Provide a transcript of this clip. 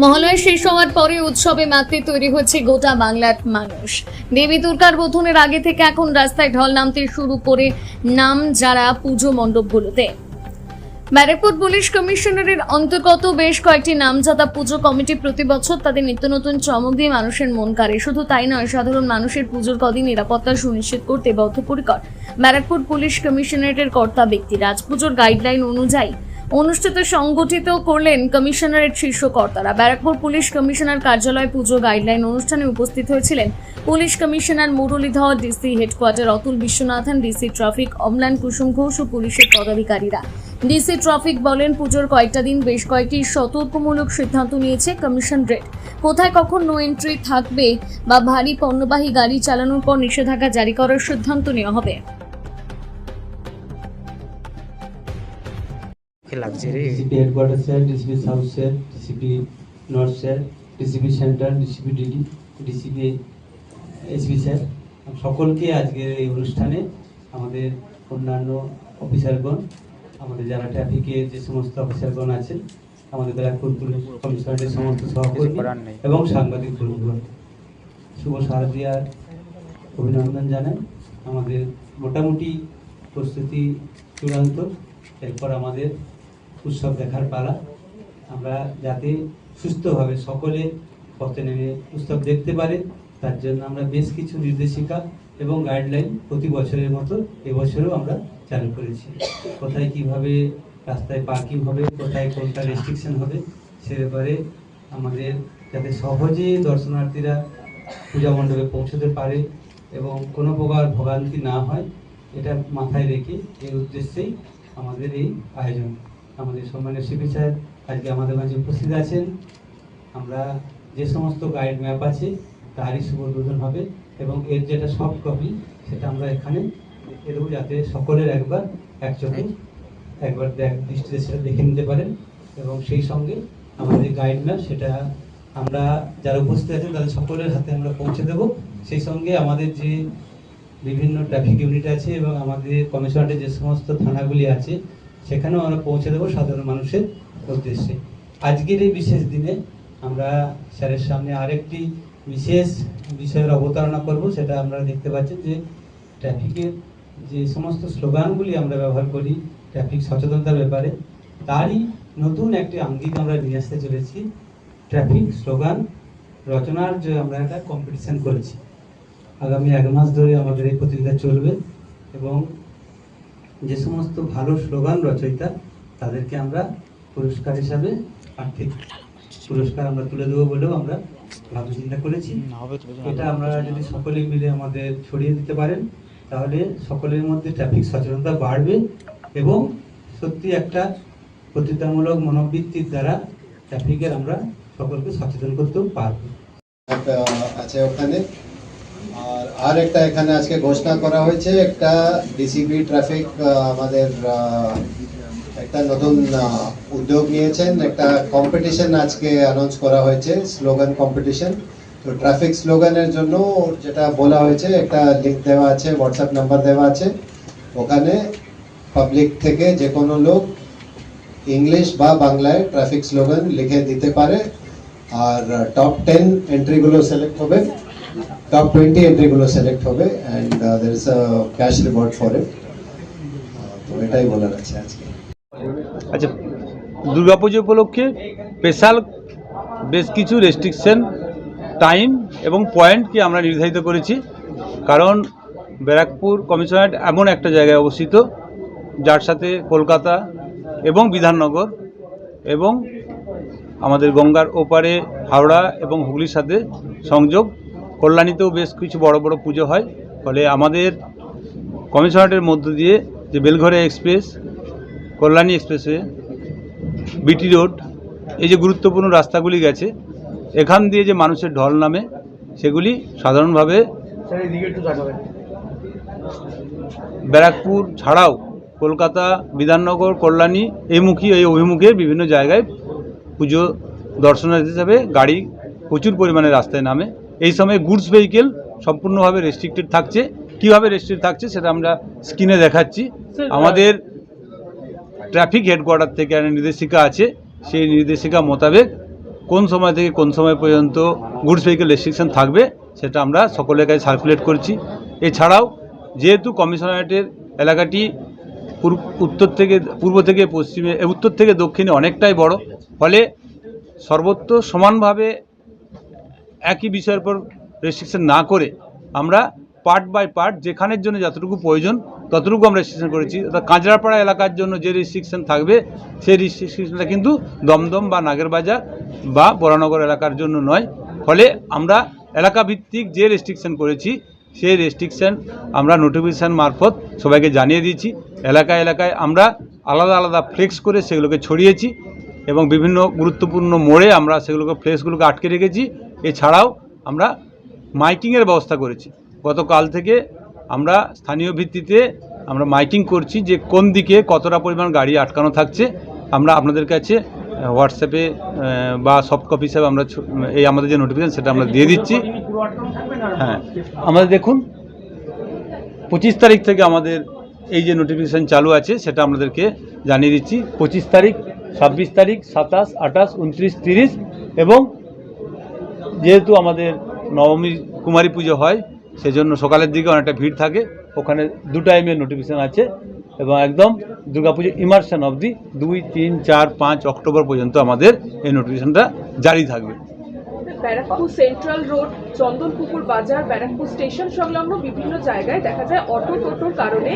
মহালয়া শেষ হওয়ার পরে উৎসবে মাততে তৈরি হচ্ছে গোটা বাংলার মানুষ। দেবী দুর্গার বোধনের আগে থেকে এখন রাস্তায় ঢল নামতে শুরু করে নাম যারা পুজো মণ্ডপগুলোতে। ব্যারাকপুর পুলিশ কমিশনারের অন্তর্গত বেশ কয়েকটি নামজাদা পুজো কমিটি প্রতি বছর তাদের নিত্য নতুন চমক দিয়ে মানুষের মন কাড়ে। শুধু তাই নয়, সাধারণ মানুষের পুজোর কদিন নিরাপত্তা সুনিশ্চিত করতে বদ্ধপরিকর। ব্যারাকপুর পুলিশ কমিশনারেটের কর্তা ব্যক্তি রাজ পুজোর গাইডলাইন অনুযায়ী অনুষ্ঠিত সংগঠিত করলেন কমিশনারের শীর্ষ কর্তারা। ব্যারাকপুর পুলিশ কমিশনার কার্যালয় পুজো গাইডলাইন অনুষ্ঠানে উপস্থিত হয়েছিলেন police commissioner Muralidhar, DC headquarter Atul Viswanathan, DC traffic Amlan Kusum Ghosh ও পুলিশের পদাধিকারীরা। ডিসি ট্রাফিক বলেন, পুজোর কয়েকটা দিন বেশ কয়েকটি সতর্কমূলক সিদ্ধান্ত নিয়েছে কমিশনারেট। কোথায় কখন নো এন্ট্রি থাকবে বা ভারী পণ্যবাহী গাড়ি চালানোর পর নিষেধাজ্ঞা জারি করার সিদ্ধান্ত নেওয়া হবে? কি লাগছে রে? DCP headquarter sir DCP south sir DCP north sir DCP central DCP DD DCP SP sir সকলকে আজকের এই অনুষ্ঠানে আমাদের অন্যান্য অফিসারগণ আমাদের যারা ট্রাফিকের যে সমস্ত অফিসারগণ আছেন আমাদের ব্যারাকপুর পুলিশ কমিশনারের সমস্ত সহকর্মী এবং সাংবাদিক বন্ধুগণ। শুভ শারদীয়ার অভিনন্দন জানাই। আমাদের মোটামুটি প্রস্তুতি চূড়ান্ত। এরপর আমাদের উৎসব দেখার পালা। আমরা যাতে সুস্থভাবে সকলে পথে নেমে উৎসব দেখতে পারে, তার জন্য আমরা বেশ কিছু নির্দেশিকা এবং গাইডলাইন প্রতি বছরের মতো এবছরও আমরা চালু করেছি। কোথায় কীভাবে রাস্তায় পার্কিং হবে, কোথায় কোনটা রেস্ট্রিকশন হবে, সে ব্যাপারে আমাদের যাতে সহজে দর্শনার্থীরা পূজা মণ্ডপে পৌঁছতে পারে এবং কোনো প্রকার ভোগান্তি না হয়, এটা মাথায় রেখে এই উদ্দেশ্যেই আমাদের এই আয়োজন। আমাদের সম্মানীয় শিল্পী স্যার আজকে আমাদের মাঝে উপস্থিত আছেন। আমরা যে সমস্ত গাইড ম্যাপ আছে, তারই শুভ হবে এবং এর যেটা সফট কপি সেটা আমরা এখানে এ দেবো যাতে সকলের একবার একচোখে একবার দেখ দৃষ্টিতে সেটা দেখে নিতে পারেন এবং সেই সঙ্গে আমাদের গাইড ম্যাপ সেটা আমরা যারা উপস্থিত আছেন, তাদের সকলের হাতে আমরা পৌঁছে দেব। সেই সঙ্গে আমাদের যে বিভিন্ন ট্রাফিক ইউনিট আছে এবং আমাদের কমিশনারের যে সমস্ত থানাগুলি আছে সেখানেও আমরা পৌঁছে দেবো সাধারণ মানুষের উদ্দেশ্যে। আজকের এই বিশেষ দিনে আমরা স্যারের সামনে আরেকটি বিশেষ বিষয়ের অবতারণা করব, সেটা আমরা দেখতে পাচ্ছি যে ট্রাফিকের যে সমস্ত স্লোগানগুলি আমরা ব্যবহার করি ট্রাফিক সচেতনতার ব্যাপারে, তারই নতুন একটি আঙ্গিক আমরা নিয়ে আসতে চলেছি। ট্রাফিক স্লোগান রচনার যে আমরা একটা কম্পিটিশান করেছি। আগামী এক মাস ধরে আমাদের এই প্রতিযোগিতা চলবে এবং যে সমস্ত ভালো স্লোগান রচয়িতা, তাদেরকে আমরা পুরস্কার হিসাবে আর্থিক পুরস্কার আমরা তুলে দেবো বলেও আমরা ভাবনা চিন্তা করেছি। এটা আমরা যদি সকলে মিলে আমাদের ছড়িয়ে দিতে পারেন, তাহলে সকলের মধ্যে ট্রাফিক সচেতনতা বাড়বে এবং সত্যি একটা প্রতিজ্ঞামূলক মনোবৃত্তির দ্বারা ট্রাফিকের আমরা সকলকে সচেতন করতেও পারব আছে ওখানে আর আর একটা এখানে আজকে ঘোষণা করা হয়েছে, একটা ডিসিপি ট্রাফিক আমাদের একটা নতুন উদ্যোগ নিয়েছেন। একটা কম্পিটিশন আজকে অ্যানাউন্স করা হয়েছে স্লোগান কম্পিটিশন তো ট্রাফিক স্লোগানের জন্য যেটা বলা হয়েছে, একটা লিঙ্ক দেওয়া আছে হোয়াটসঅ্যাপ নাম্বার দেওয়া আছে। ওখানে পাবলিক থেকে যে কোনো লোক ইংলিশ বা বাংলায় ট্রাফিক স্লোগান লিখে দিতে পারে। আর টপ টেন এন্ট্রিগুলো সিলেক্ট হবে। টপ টোয়েন্টি এন্ট্রিগুলো সিলেক্ট হবে and there is a cash reward for it তো এটাই বলার আচ্ছা দুর্গাপুজো উপলক্ষে স্পেশাল বেশ কিছু রেস্ট্রিকশন টাইম এবং পয়েন্টকে আমরা নির্ধারিত করেছি। কারণ ব্যারাকপুর কমিশনারেট এমন একটা জায়গায় অবস্থিত, যার সাথে কলকাতা এবং বিধাননগর এবং আমাদের গঙ্গার ওপারে হাওড়া এবং হুগলির সাথে সংযোগ কল্যাণীতেও বেশ কিছু বড় বড় পুজো হয়। ফলে আমাদের কমিশনারেটের মধ্য দিয়ে যে Belgharia express, Kalyani expressway, BT road, এই যে গুরুত্বপূর্ণ রাস্তাগুলি গেছে, এখান দিয়ে যে মানুষের ঢল নামে, সেগুলি সাধারণভাবে ব্যারাকপুর ছাড়াও কলকাতা, বিধাননগর, কল্যাণী এই মুখী এই অভিমুখে বিভিন্ন জায়গায় পুজো দর্শনার্থী হিসাবে গাড়ি প্রচুর পরিমাণে রাস্তায় নামে। এই সময় গুডস ভেহিকেল সম্পূর্ণভাবে রেস্ট্রিক্টেড থাকছে। কীভাবে রেস্ট্রিক্ট থাকছে সেটা আমরা স্ক্রিনে দেখাচ্ছি। আমাদের ট্রাফিক হেডকোয়ার্টার থেকে একটা নির্দেশিকা আছে। সেই নির্দেশিকা মোতাবেক কোন সময় থেকে কোন সময় পর্যন্ত গুডস ভেহিকেল রেস্ট্রিকশন থাকবে সেটা আমরা সকলের কাছে সার্কুলেট করছি। এছাড়াও যেহেতু কমিশনারেটের এলাকাটি উত্তর থেকে পূর্ব থেকে পশ্চিমে উত্তর থেকে দক্ষিণে অনেকটাই বড় ফলে সর্বত্র সমানভাবে একই বিষয়ের উপর রেস্ট্রিকশন না করে আমরা পার্ট বাই পার্ট যেখানের জন্য যতটুকু প্রয়োজন ততটুকু আমরা রেস্ট্রিকশন করেছি। অর্থাৎ কাঁচরাপাড়া এলাকার জন্য যে রেস্ট্রিকশন থাকবে, সেই রেস্ট্রিকশনটা কিন্তু দমদম বা নাগেরবাজার বা বরানগর এলাকার জন্য নয়। ফলে আমরা এলাকা ভিত্তিক যে রেস্ট্রিকশন করেছি, সেই রেস্ট্রিকশন আমরা নোটিফিকেশান মারফত সবাইকে জানিয়ে দিয়েছি। এলাকায় এলাকায় আমরা আলাদা আলাদা ফ্লেক্স করে সেগুলোকে ছড়িয়েছি এবং বিভিন্ন গুরুত্বপূর্ণ মোড়ে আমরা সেগুলোকে ফ্লেক্সগুলোকে আটকে রেখেছি। এছাড়াও আমরা মাইকিংয়ের ব্যবস্থা করেছি। গতকাল থেকে আমরা স্থানীয় ভিত্তিতে আমরা মাইকিং করছি যে কোন দিকে কতটা পরিমাণ গাড়ি আটকানো থাকছে। আমরা আপনাদের কাছে হোয়াটসঅ্যাপে বা সফট কপি হিসাবে আমরা এই আমাদের যে নোটিফিকেশন সেটা আমরা দিয়ে দিচ্ছি। হ্যাঁ আমাদের দেখুন, পঁচিশ তারিখ থেকে আমাদের এই যে নোটিফিকেশান চালু আছে সেটা আপনাদেরকে জানিয়ে দিচ্ছি। পঁচিশ তারিখ, ছাব্বিশ তারিখ, সাতাশ, আঠাশ, উনত্রিশ, তিরিশ এবং যেহেতু আমাদের নবমী কুমারী পুজো হয়, সেজন্য সকালের দিকে অনেকটা ভিড় থাকে। ওখানে দু টাইমের নোটিফিকেশান আছে এবং একদম দুর্গাপুজো ইমার্শন অবধি দুই, তিন, চার, পাঁচ অক্টোবর পর্যন্ত আমাদের এই নোটিফিকেশানটা জারি থাকবে। ব্যারাকপুর সেন্ট্রাল রোড চন্দনপুকুর বাজার, ব্যারাকপুর স্টেশন সংলগ্ন বিভিন্ন জায়গায় দেখা যায় অটো টোটোর কারণে।